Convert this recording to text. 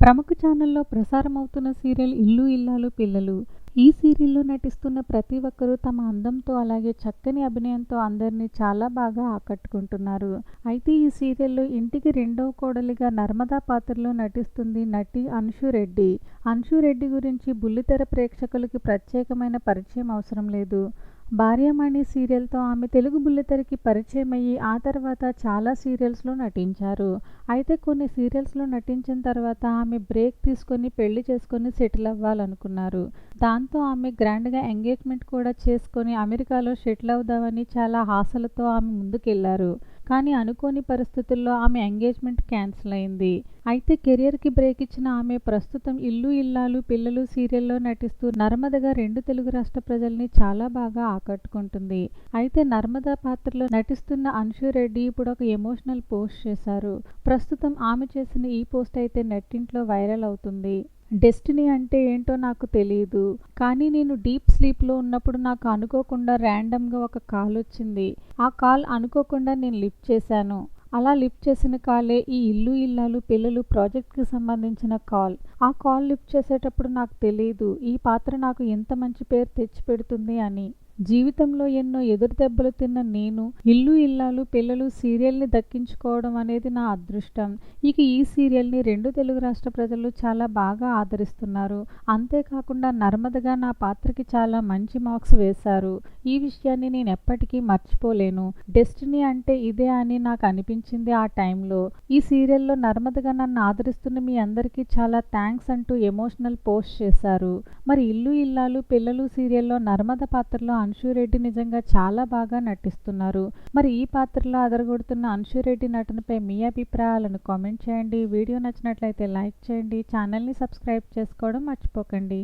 ప్రముఖ ఛానల్లో ప్రసారమవుతున్న సీరియల్ ఇల్లు ఇల్లాలు పిల్లలు. ఈ సీరియల్లో నటిస్తున్న ప్రతి ఒక్కరూ తమ అందంతో అలాగే చక్కని అభినయంతో అందరినీ చాలా బాగా ఆకట్టుకుంటున్నారు. అయితే ఈ సీరియల్లో ఇంటికి రెండవ కోడలిగా నర్మదా పాత్రలో నటిస్తుంది నటి అన్షు రెడ్డి. అన్షు రెడ్డి గురించి బుల్లితెర ప్రేక్షకులకి ప్రత్యేకమైన పరిచయం అవసరం లేదు. భార్యమణి సీరియల్తో ఆమె తెలుగు బుల్లితెరకి పరిచయం అయ్యి ఆ తర్వాత చాలా సీరియల్స్లో నటించారు. అయితే కొన్ని సీరియల్స్లో నటించిన తర్వాత ఆమె బ్రేక్ తీసుకొని పెళ్ళి చేసుకొని సెటిల్ అవ్వాలనుకున్నారు. దాంతో ఆమె గ్రాండ్గా ఎంగేజ్మెంట్ కూడా చేసుకొని అమెరికాలో సెటిల్ అవుదామని చాలా ఆశలతో ఆమె ముందుకెళ్ళారు. కానీ అనుకోని పరిస్థితుల్లో ఆమె ఎంగేజ్మెంట్ క్యాన్సిల్ అయింది. అయితే కెరియర్కి బ్రేక్ ఇచ్చిన ఆమె ప్రస్తుతం ఇల్లు ఇల్లాలు పిల్లలు సీరియల్లో నటిస్తూ నర్మదగా రెండు తెలుగు రాష్ట్ర ప్రజల్ని చాలా బాగా ఆకట్టుకుంటుంది. అయితే నర్మదా పాత్రలో నటిస్తున్న అంశు రెడ్డి ఇప్పుడు ఒక ఎమోషనల్ పోస్ట్ చేశారు. ప్రస్తుతం ఆమె చేసిన ఈ పోస్ట్ అయితే నెట్టింట్లో వైరల్ అవుతుంది. డెస్టినీ అంటే ఏంటో నాకు తెలియదు కానీ నేను డీప్ స్లీప్లో ఉన్నప్పుడు నాకు అనుకోకుండా ర్యాండమ్గా ఒక కాల్ వచ్చింది. ఆ కాల్ అనుకోకుండా నేను లిఫ్ట్ చేశాను. అలా లిఫ్ట్ చేసిన కాలే ఈ ఇల్లు ఇల్లాలు పిల్లలు ప్రాజెక్ట్కి సంబంధించిన కాల్ ఆ కాల్ లిఫ్ట్ చేసేటప్పుడు నాకు తెలియదు ఈ పాత్ర నాకు ఎంత మంచి పేరు తెచ్చిపెడుతుంది అని. జీవితంలో ఎన్నో ఎదురు దెబ్బలు తిన్న నేను ఇల్లు ఇల్లాలు పిల్లలు సీరియల్ని దక్కించుకోవడం అనేది నా అదృష్టం. ఇక ఈ సీరియల్ని రెండు తెలుగు రాష్ట్ర ప్రజలు చాలా బాగా ఆదరిస్తున్నారు. అంతేకాకుండా నర్మదగా నా పాత్రకి చాలా మంచి మార్క్స్ వేశారు. ఈ విషయాన్ని నేను ఎప్పటికీ మర్చిపోలేను. డెస్టినీ అంటే ఇదే అని నాకు అనిపించింది ఆ టైంలో. ఈ సీరియల్లో నర్మదగా నన్ను ఆదరిస్తున్న మీ అందరికీ చాలా థ్యాంక్స్ అంటూ ఎమోషనల్ పోస్ట్ చేశారు. మరి ఇల్లు ఇల్లాలు పిల్లలు సీరియల్లో నర్మద పాత్రలో అంశురెడ్డి నిజంగా చాలా బాగా నటిస్తున్నారు. మరి ఈ పాత్రలో అదరగొడుతున్న అంశురెడ్డి నటనపై మీ అభిప్రాయాలను కామెంట్ చేయండి. వీడియో నచ్చినట్లయితే లైక్ చేయండి. ఛానల్ని సబ్స్క్రైబ్ చేసుకోవడం మర్చిపోకండి.